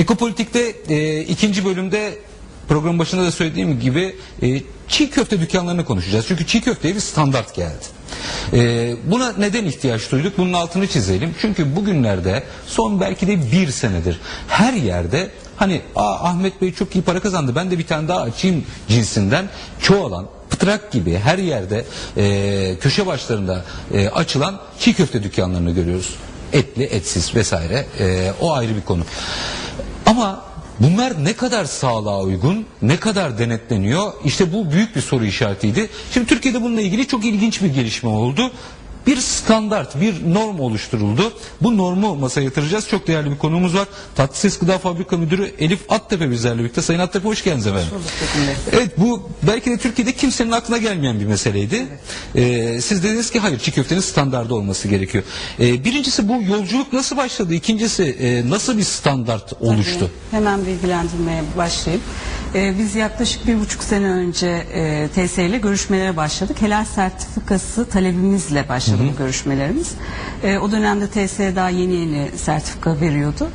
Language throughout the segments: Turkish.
Ekopolitik'te e, ikinci bölümde program başında da söylediğim gibi e, çiğ köfte dükkanlarını konuşacağız. Çünkü çiğ köfteye bir standart geldi. E, buna neden ihtiyaç duyduk? Bunun altını çizelim. Çünkü bugünlerde son belki de bir senedir her yerde hani Aa, Ahmet Bey çok iyi para kazandı ben de bir tane daha açayım cinsinden çoğalan pıtrak gibi her yerde e, köşe başlarında e, açılan çiğ köfte dükkanlarını görüyoruz. Etli, etsiz vesaire. E, o ayrı bir konu. Ama bunlar ne kadar sağlığa uygun, ne kadar denetleniyor? İşte bu büyük bir soru işaretiydi. Şimdi Türkiye'de bununla ilgili çok ilginç bir gelişme oldu. Bir standart, bir norm oluşturuldu. Bu normu masaya yatıracağız. Çok değerli bir konuğumuz var. Tatlıses Gıda Fabrika Müdürü Elif Attepe bizlerle birlikte. Sayın Attepe hoş geldiniz efendim. Evet bu belki de Türkiye'de kimsenin aklına gelmeyen bir meseleydi. Ee, siz dediniz ki hayır çiğ köftenin standardı olması gerekiyor. Ee, birincisi bu yolculuk nasıl başladı? İkincisi e, nasıl bir standart oluştu? Hemen bilgilendirmeye başlayayım. Ee, biz yaklaşık bir buçuk sene önce e, TS ile görüşmelere başladık. Helal sertifikası talebimizle başladı bu görüşmelerimiz. E, o dönemde TS daha yeni yeni sertifika veriyordu.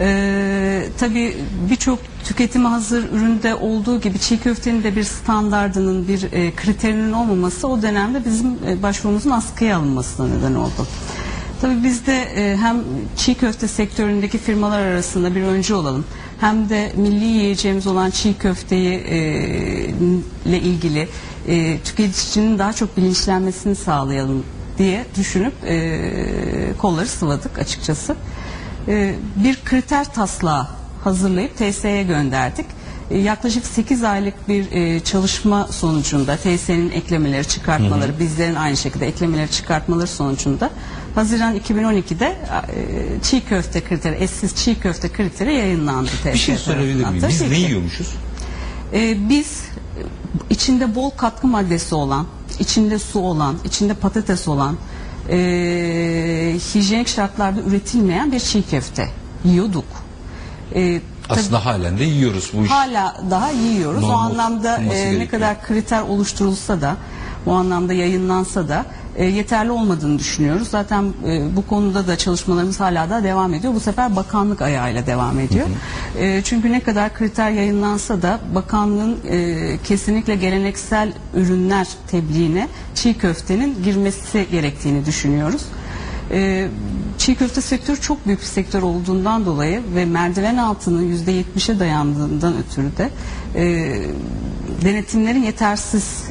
E, tabii birçok tüketime hazır üründe olduğu gibi çiğ köftenin de bir standardının, bir e, kriterinin olmaması o dönemde bizim e, başvurumuzun askıya alınmasına neden oldu. Tabii biz de e, hem çiğ köfte sektöründeki firmalar arasında bir öncü olalım. Hem de milli yiyeceğimiz olan çiğ köfteyi e, ile ilgili e, tüketicinin daha çok bilinçlenmesini sağlayalım diye düşünüp e, kolları sıvadık açıkçası. E, bir kriter taslağı hazırlayıp TSE'ye gönderdik. E, Yaklaşık 8 aylık bir e, çalışma sonucunda TSE'nin eklemeleri, çıkartmaları, bizlerin aynı şekilde eklemeleri, çıkartmaları sonucunda Haziran 2012'de e, çiğ köfte kriteri, etsiz çiğ köfte kriteri yayınlandı. TSE Bir şey sorabilir miyim? Biz Tabii ne ki. yiyormuşuz? Ee, biz e, içinde bol katkı maddesi olan, içinde su olan, içinde patates olan, e, hijyenik şartlarda üretilmeyen bir çiğ köfte yiyorduk. E, Aslında halen de yiyoruz bu iş. hala daha yiyoruz. Normal o anlamda olması e, ne gerekiyor. kadar kriter oluşturulsa da, o anlamda yayınlansa da e, yeterli olmadığını düşünüyoruz. Zaten e, bu konuda da çalışmalarımız hala da devam ediyor. Bu sefer bakanlık ayağıyla devam ediyor. E, çünkü ne kadar kriter yayınlansa da bakanlığın e, kesinlikle geleneksel ürünler tebliğine çiğ köftenin girmesi gerektiğini düşünüyoruz. Ee, çiğ köfte sektörü çok büyük bir sektör olduğundan dolayı ve merdiven altının yüzde yetmişe dayandığından ötürü de e, denetimlerin yetersiz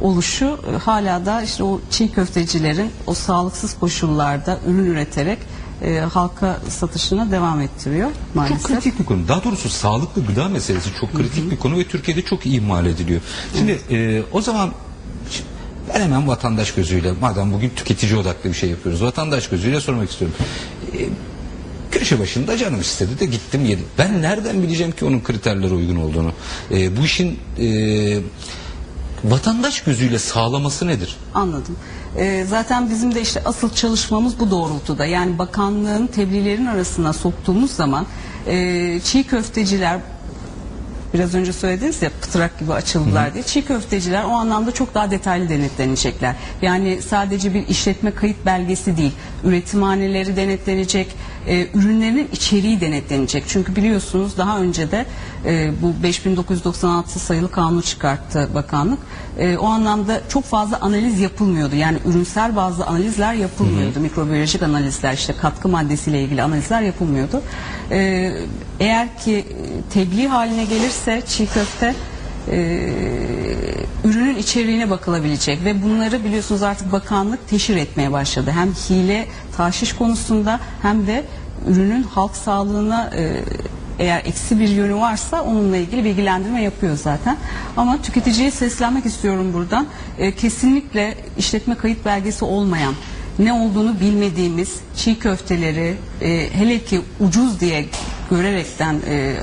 oluşu e, hala da işte o çiğ köftecilerin o sağlıksız koşullarda ürün üreterek e, halka satışına devam ettiriyor maalesef. Çok kritik bir konu. Daha doğrusu sağlıklı gıda meselesi çok kritik bir konu ve Türkiye'de çok ihmal ediliyor. Şimdi e, o zaman ben hemen vatandaş gözüyle madem bugün tüketici odaklı bir şey yapıyoruz vatandaş gözüyle sormak istiyorum. E, köşe başında canım istedi de gittim yedim. Ben nereden bileceğim ki onun kriterlere uygun olduğunu? E, bu işin e, vatandaş gözüyle sağlaması nedir? Anladım. Ee, zaten bizim de işte asıl çalışmamız bu doğrultuda. Yani bakanlığın tebliğlerin arasına soktuğumuz zaman e, çiğ köfteciler biraz önce söylediniz ya pıtrak gibi açıldılar diye. Çiğ köfteciler o anlamda çok daha detaylı denetlenecekler. Yani sadece bir işletme kayıt belgesi değil, üretimhaneleri denetlenecek, e, ürünlerin içeriği denetlenecek. Çünkü biliyorsunuz daha önce de e, bu 5996 sayılı kanunu çıkarttı bakanlık. E, o anlamda çok fazla analiz yapılmıyordu. Yani ürünsel bazı analizler yapılmıyordu. Mikrobiyolojik analizler, işte katkı maddesiyle ilgili analizler yapılmıyordu. E, eğer ki tebliğ haline gelirse çiğ köfte e, ürünün içeriğine bakılabilecek ve bunları biliyorsunuz artık bakanlık teşhir etmeye başladı. Hem hile taşiş konusunda hem de ürünün halk sağlığına e, eğer eksi bir yönü varsa onunla ilgili bilgilendirme yapıyor zaten. Ama tüketiciye seslenmek istiyorum buradan. E, kesinlikle işletme kayıt belgesi olmayan ne olduğunu bilmediğimiz çiğ köfteleri e, hele ki ucuz diye görerekten e,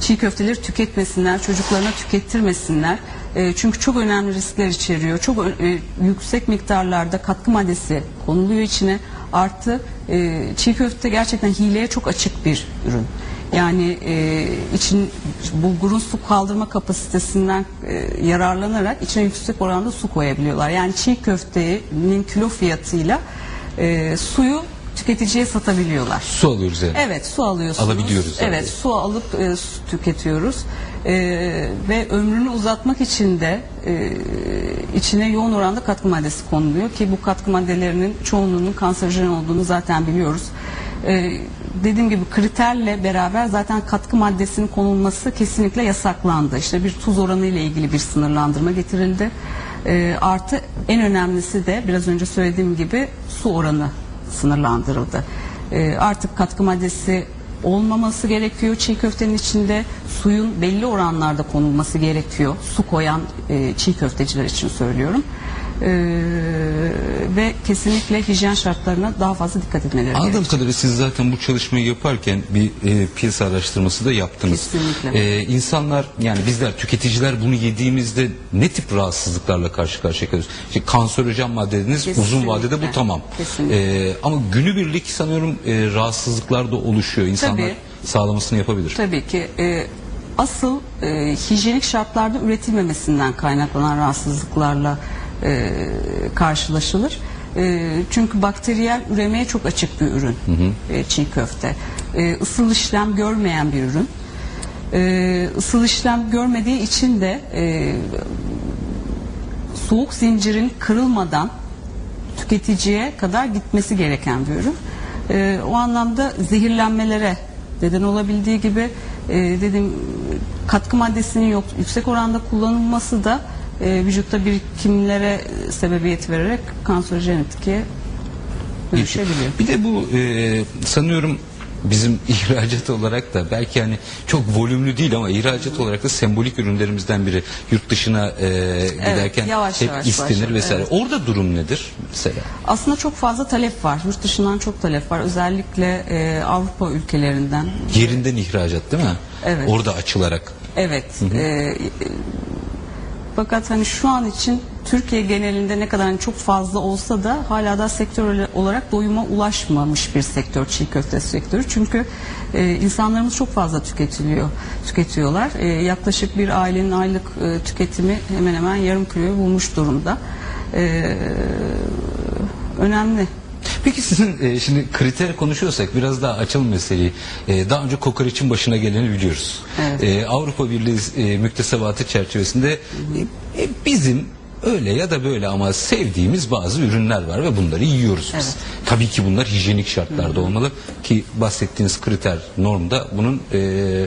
çiğ köfteleri tüketmesinler, çocuklarına tükettirmesinler. E, çünkü çok önemli riskler içeriyor. Çok e, yüksek miktarlarda katkı maddesi konuluyor içine. Artı e, çiğ köfte gerçekten hileye çok açık bir ürün. Yani e, için bulgurun su kaldırma kapasitesinden e, yararlanarak içine yüksek oranda su koyabiliyorlar. Yani çiğ köftenin kilo fiyatıyla e, suyu tüketiciye satabiliyorlar. Su alıyoruz yani. Evet su alıyorsunuz. Alabiliyoruz yani. Evet su alıp e, su tüketiyoruz. E, ve ömrünü uzatmak için de e, içine yoğun oranda katkı maddesi konuluyor ki bu katkı maddelerinin çoğunluğunun kanserojen olduğunu zaten biliyoruz. E, dediğim gibi kriterle beraber zaten katkı maddesinin konulması kesinlikle yasaklandı. İşte bir tuz oranı ile ilgili bir sınırlandırma getirildi. E, artı en önemlisi de biraz önce söylediğim gibi su oranı sınırlandırıldı. E, artık katkı maddesi olmaması gerekiyor. Çiğ köftenin içinde suyun belli oranlarda konulması gerekiyor. Su koyan e, çiğ köfteciler için söylüyorum. E, ve kesinlikle hijyen şartlarına daha fazla dikkat etmeleri Anladığım gerekiyor. kadarıyla siz zaten bu çalışmayı yaparken bir e, piyasa araştırması da yaptınız. Kesinlikle. E, insanlar yani bizler tüketiciler bunu yediğimizde ne tip rahatsızlıklarla karşı karşıya kalıyoruz? İşte kanserojen madde dediniz uzun Kesinlikle. vadede bu tamam. Kesinlikle. E, ama günübirlik sanıyorum e, rahatsızlıklar da oluşuyor. İnsanlar Tabii. sağlamasını yapabilir. Tabii ki e, asıl e, hijyenik şartlarda üretilmemesinden kaynaklanan rahatsızlıklarla e, karşılaşılır. E, çünkü bakteriyel üremeye çok açık bir ürün e, çiğ köfte. E, ısıl işlem görmeyen bir ürün. E, ısıl işlem görmediği için de e, soğuk zincirin kırılmadan tüketiciye kadar gitmesi gereken bir ürün. Ee, o anlamda zehirlenmelere neden olabildiği gibi e, dedim katkı maddesinin yok, yüksek oranda kullanılması da e, vücutta birikimlere sebebiyet vererek kanserojen etkiye dönüşebiliyor. Bir de bu e, sanıyorum bizim ihracat olarak da belki hani çok volümlü değil ama ihracat olarak da sembolik ürünlerimizden biri. Yurt dışına e, giderken yavaş hep yavaş istenir başladı, vesaire. evet. Orada durum nedir mesela? Aslında çok fazla talep var. Yurt dışından çok talep var. Özellikle e, Avrupa ülkelerinden. Yerinden ihracat değil mi? Evet. Orada açılarak. Evet. e, e, fakat hani şu an için Türkiye genelinde ne kadar hani çok fazla olsa da hala da sektör olarak doyuma ulaşmamış bir sektör çiğ köfte sektörü. Çünkü e, insanlarımız çok fazla tüketiliyor, tüketiyorlar. E, yaklaşık bir ailenin aylık e, tüketimi hemen hemen yarım kiloyu bulmuş durumda. E, önemli. Peki sizin e, şimdi kriter konuşuyorsak biraz daha açalım meseleyi. E, daha önce kokoreçin başına geleni biliyoruz. Evet. E, Avrupa Birliği e, müktesebatı çerçevesinde e, e, bizim öyle ya da böyle ama sevdiğimiz bazı ürünler var ve bunları yiyoruz biz. Evet. Tabii ki bunlar hijyenik şartlarda olmalı ki bahsettiğiniz kriter normda bunun e,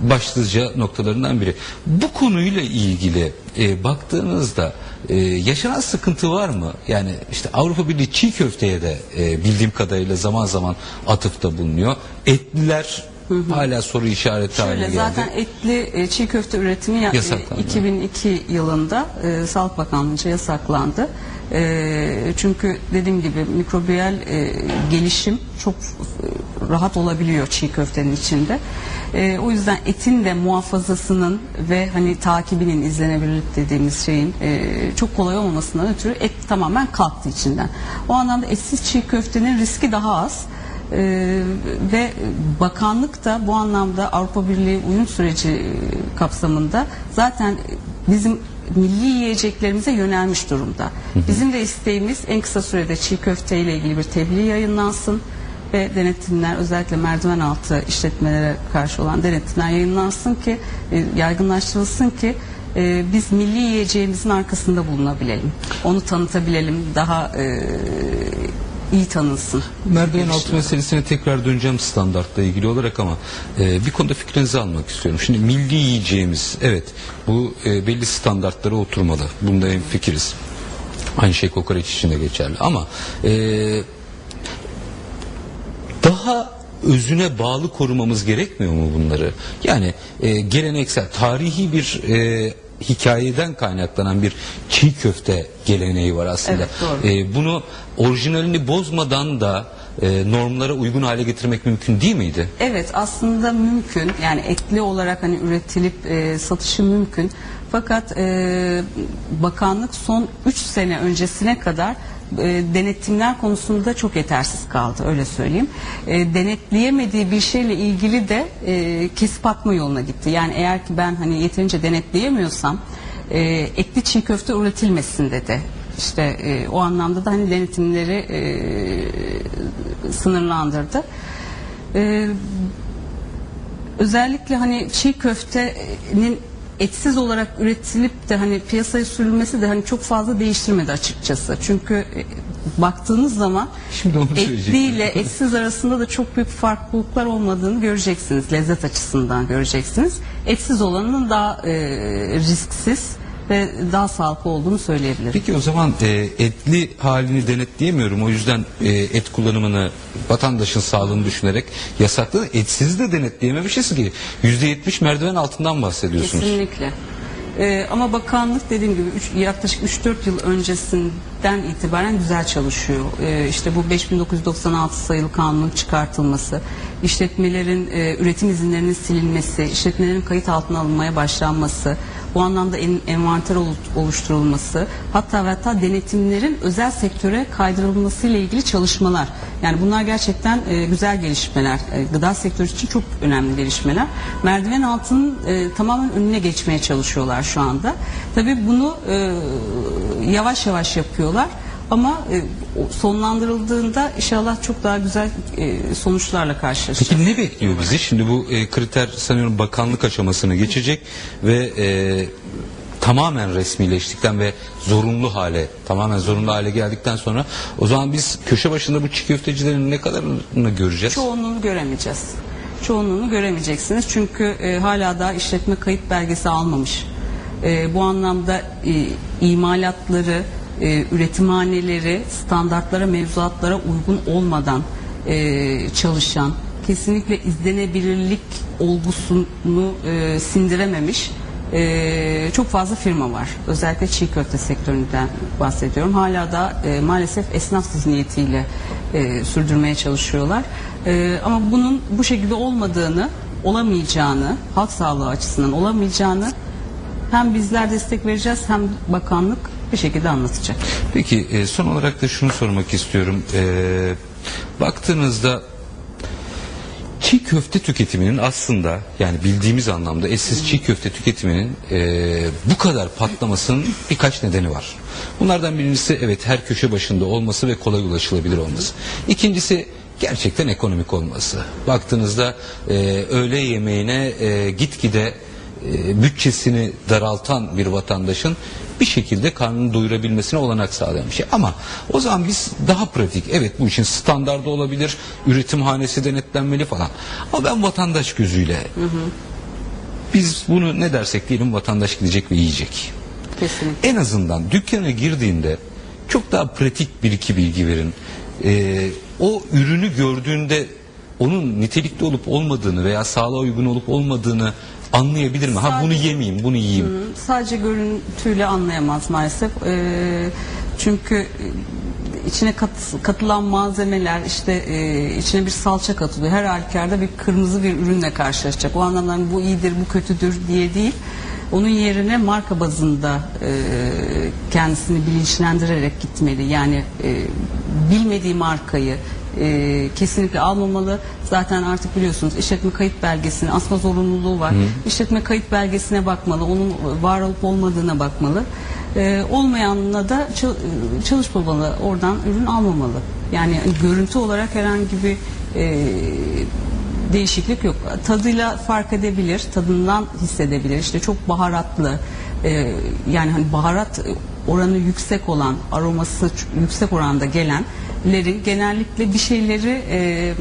başlıca noktalarından biri. Bu konuyla ilgili e, baktığınızda e, yaşanan sıkıntı var mı? Yani işte Avrupa Birliği çiğ köfteye de e, bildiğim kadarıyla zaman zaman atıfta bulunuyor. Etliler hala soru işareti haline Şöyle geldi. zaten etli e, çiğ köfte üretimi ya- e, Yasaklandı. 2002 yılında e, Sağlık Bakanlığı'nca yasaklandı. E, çünkü dediğim gibi mikrobiyal e, gelişim çok e, rahat olabiliyor çiğ köftenin içinde. E, o yüzden etin de muhafazasının ve hani takibinin izlenebilirlik dediğimiz şeyin e, çok kolay olmamasından ötürü et tamamen kalktı içinden. O anlamda etsiz çiğ köftenin riski daha az. Ee, ve bakanlık da bu anlamda Avrupa Birliği uyum süreci e, kapsamında zaten bizim milli yiyeceklerimize yönelmiş durumda. Bizim de isteğimiz en kısa sürede çiğ köfte ile ilgili bir tebliğ yayınlansın ve denetimler özellikle merdiven altı işletmelere karşı olan denetimler yayınlansın ki e, yaygınlaştırılsın ki e, biz milli yiyeceğimizin arkasında bulunabilelim. Onu tanıtabilelim. Daha e, iyi tanınsın. Merdiven altı meselesine tekrar döneceğim standartla ilgili olarak ama e, bir konuda fikrinizi almak istiyorum. Şimdi milli yiyeceğimiz evet bu e, belli standartlara oturmalı. Bunda en fikiriz. Aynı şey kokoreç için de geçerli ama e, daha özüne bağlı korumamız gerekmiyor mu bunları? Yani e, geleneksel, tarihi bir e, hikayeden kaynaklanan bir çiğ köfte geleneği var aslında. Evet. E, bunu orijinalini bozmadan da e, normlara uygun hale getirmek mümkün değil miydi? Evet aslında mümkün yani etli olarak hani üretilip e, satışı mümkün fakat e, bakanlık son 3 sene öncesine kadar e, denetimler konusunda çok yetersiz kaldı öyle söyleyeyim. E, denetleyemediği bir şeyle ilgili de e, kesip atma yoluna gitti. Yani eğer ki ben hani yeterince denetleyemiyorsam e, etli çiğ köfte üretilmesin dedi. işte e, o anlamda da hani denetimleri e, sınırlandırdı. E, özellikle hani çiğ köftenin etsiz olarak üretilip de hani piyasaya sürülmesi de hani çok fazla değiştirmedi açıkçası. Çünkü e, baktığınız zaman Şimdi onu etli söyleyecektim. ile etsiz arasında da çok büyük farklılıklar olmadığını göreceksiniz. Lezzet açısından göreceksiniz. Etsiz olanın daha e, risksiz ve daha sağlıklı olduğunu söyleyebilirim. Peki o zaman e, etli halini denetleyemiyorum. O yüzden e, et kullanımını vatandaşın sağlığını düşünerek yasakladı. Etsiz de denetleyememişiz ki. %70 merdiven altından bahsediyorsunuz. Kesinlikle. Ee, ama bakanlık dediğim gibi üç- yaklaşık 3-4 yıl öncesinden itibaren güzel çalışıyor. Ee, işte bu 5996 sayılı kanunun çıkartılması, işletmelerin e, üretim izinlerinin silinmesi, işletmelerin kayıt altına alınmaya başlanması, bu anlamda en, envanter olu- oluşturulması, hatta ve hatta denetimlerin özel sektöre kaydırılması ile ilgili çalışmalar. Yani bunlar gerçekten e, güzel gelişmeler. E, gıda sektörü için çok önemli gelişmeler. Merdiven altının e, tamamen önüne geçmeye çalışıyorlar şu anda. Tabii bunu e, yavaş yavaş yapıyorlar. Ama e, o sonlandırıldığında inşallah çok daha güzel e, sonuçlarla karşılaşacağız. Peki ne bekliyor bizi? Şimdi bu e, kriter sanıyorum bakanlık aşamasını geçecek ve e, tamamen resmileştikten ve zorunlu hale, tamamen zorunlu hale geldikten sonra o zaman biz köşe başında bu çiğ köftecilerin ne kadarını göreceğiz? Çoğunluğunu göremeyeceğiz. Çoğunluğunu göremeyeceksiniz çünkü e, hala daha işletme kayıt belgesi almamış. E, bu anlamda e, imalatları, e, üretimhaneleri standartlara, mevzuatlara uygun olmadan e, çalışan, kesinlikle izlenebilirlik olgusunu e, sindirememiş e, çok fazla firma var. Özellikle çiğ köfte sektöründen bahsediyorum. Hala da e, maalesef esnaf zihniyetiyle e, sürdürmeye çalışıyorlar. E, ama bunun bu şekilde olmadığını, olamayacağını, halk sağlığı açısından olamayacağını hem bizler destek vereceğiz hem bakanlık bir şekilde anlatacak. Peki e, son olarak da şunu sormak istiyorum. E, baktığınızda çiğ köfte tüketiminin aslında yani bildiğimiz anlamda etsiz çiğ köfte tüketiminin e, bu kadar patlamasının birkaç nedeni var. Bunlardan birincisi evet her köşe başında olması ve kolay ulaşılabilir olması. İkincisi gerçekten ekonomik olması. Baktığınızda e, öğle yemeğine e, gitgide e, bütçesini daraltan bir vatandaşın bir şekilde karnını doyurabilmesine olanak sağlayan bir şey. Ama o zaman biz daha pratik, evet bu işin standardı olabilir, üretim hanesi denetlenmeli falan. Ama ben vatandaş gözüyle, biz bunu ne dersek diyelim vatandaş gidecek ve yiyecek. Kesinlikle. En azından dükkana girdiğinde çok daha pratik bir iki bilgi verin. Ee, o ürünü gördüğünde onun nitelikli olup olmadığını veya sağlığa uygun olup olmadığını anlayabilir mi? Ha bunu yemeyeyim, bunu yiyeyim. Hı, Sadece görüntüyle anlayamaz maalesef. Ee, çünkü e, içine kat- katılan malzemeler işte e, içine bir salça katılıyor. Her halükarda bir kırmızı bir ürünle karşılaşacak. O anlamda hani bu iyidir, bu kötüdür diye değil. Onun yerine marka bazında e, kendisini bilinçlendirerek gitmeli. Yani e, bilmediği markayı e, kesinlikle almamalı. Zaten artık biliyorsunuz işletme kayıt belgesini asma zorunluluğu var. İşletme kayıt belgesine bakmalı. Onun var olup olmadığına bakmalı. E, olmayanla da çal- çalışmamalı. Oradan ürün almamalı. Yani görüntü olarak herhangi bir e, değişiklik yok. Tadıyla fark edebilir, tadından hissedebilir. İşte çok baharatlı, e, yani hani baharat oranı yüksek olan, aroması yüksek oranda gelenlerin genellikle bir şeyleri e,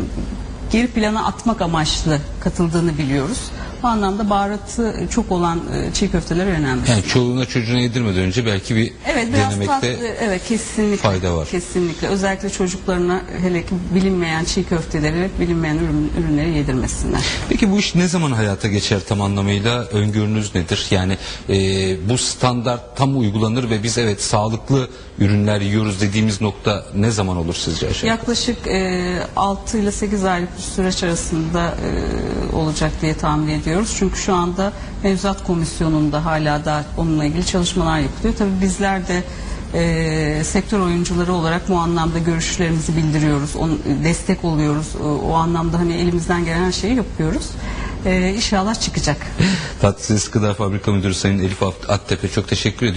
geri plana atmak amaçlı katıldığını biliyoruz. Bu anlamda baharatı çok olan e, çiğ köfteler önemli. Yani çoluğuna çocuğuna yedirmeden önce belki bir Evet biraz denemekte tatlı, evet kesinlikle fayda var. Kesinlikle özellikle çocuklarına hele ki bilinmeyen çiğ köfteleri, bilinmeyen ürün, ürünleri yedirmesinler. Peki bu iş ne zaman hayata geçer tam anlamıyla? Öngörünüz nedir? Yani e, bu standart tam uygulanır ve biz evet sağlıklı ürünler yiyoruz dediğimiz nokta ne zaman olur sizce aşağı? yukarı? Yaklaşık e, 6 ile 8 aylık bir süreç arasında e, olacak diye tahmin ediyoruz. Çünkü şu anda mevzuat komisyonunda hala da onunla ilgili çalışmalar yapılıyor. Tabii bizler de e, sektör oyuncuları olarak bu anlamda görüşlerimizi bildiriyoruz, on, destek oluyoruz. O, o anlamda hani elimizden gelen her şeyi yapıyoruz. E, inşallah çıkacak. Tatlıses Gıda Fabrika Müdürü Sayın Elif Aktepe çok teşekkür ediyorum.